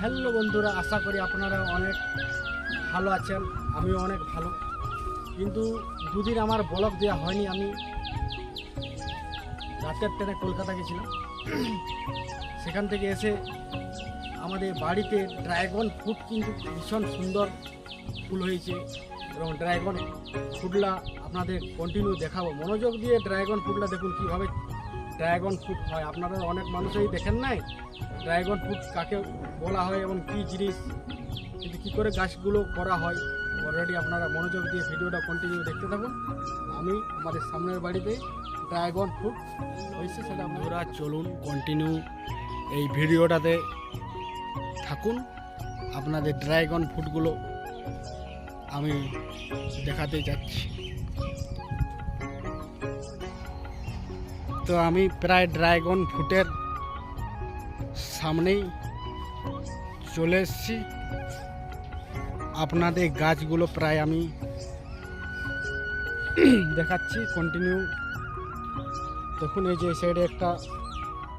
Hello বন্ধুরা, আশা করি আপনারা অনেক ভালো আছেন, আমিও অনেক ভালো। কিন্তু দুদিন আমার ব্লগ দেওয়া হয়নি, আমি রাতের ট্রেনে কলকাতা গেছিলাম। সেখান থেকে এসে আমাদের বাড়িতে ড্রাগন ফ্রুট কিন্তু ভীষণ সুন্দর ফুল হয়েছে এবং ড্রাগন ফ্রুটলা আপনাদের কন্টিনিউ দেখাবো। মনোযোগ দিয়ে ড্রাগন ফ্রুটলা দেখুন কীভাবে ড্রাগন ফ্রুট হয়। আপনারা অনেক মানুষই দেখেন নাই? ড্রাগন ফ্রুট কাকে বলা হয় এবং কী জিনিস? কিন্তু কী করে গাছগুলো করা হয়? অলরেডি আপনারা মনোযোগ দিয়ে ভিডিওটা কন্টিনিউ দেখতে থাকুন। আমি আমাদের সামনের বাড়িতে ড্রাগন ফ্রুট হয়েছে সেটা আপনারা চলুন কন্টিনিউ এই ভিডিওটাতে থাকুন। আপনাদের ড্রাগন ফ্রুটগুলো আমি দেখাতে যাচ্ছি। তো আমি প্রায় ড্রাগন ফ্রুটের সামনেই চলে এসেছি। আপনাদের গাছগুলো প্রায় আমি দেখাচ্ছি কন্টিনিউ দেখুন, এই যে এই সাইডে একটা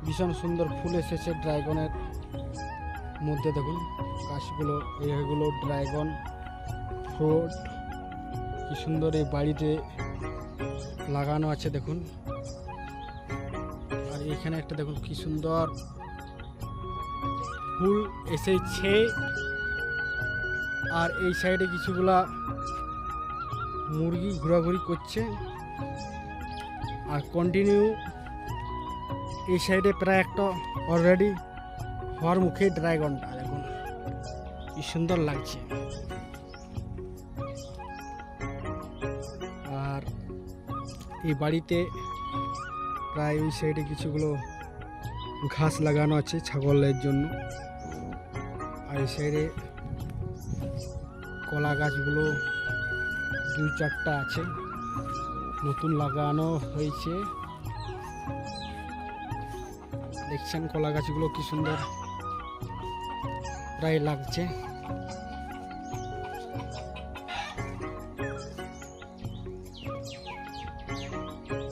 ভীষণ সুন্দর ফুল এসেছে ড্রাগনের মধ্যে, দেখুন। গাছগুলো এইগুলো ড্রাগন ফ্রুট। কি সুন্দর এই বাড়িতে লাগানো আছে, দেখুন। আর এখানে একটা দেখুন কি সুন্দর ফুল এসেছে। আর এই সাইডে কিছুগুলা মুরগি ঘোরাঘুরি করছে। আর কন্টিনিউ এই সাইডে প্রায় একটা অলরেডি হওয়ার মুখে ড্রাগনটা, দেখুন কি সুন্দর লাগছে। আর এই বাড়িতে প্রায় ওই সাইডে কিছুগুলো ঘাস লাগানো আছে ছাগলের জন্য। আর এই সাইডে কলা গাছগুলো দুই চারটা আছে। নতুন লাগানো হয়েছে। দেখছেন কলা গাছগুলো কি সুন্দর প্রায় লাগছে।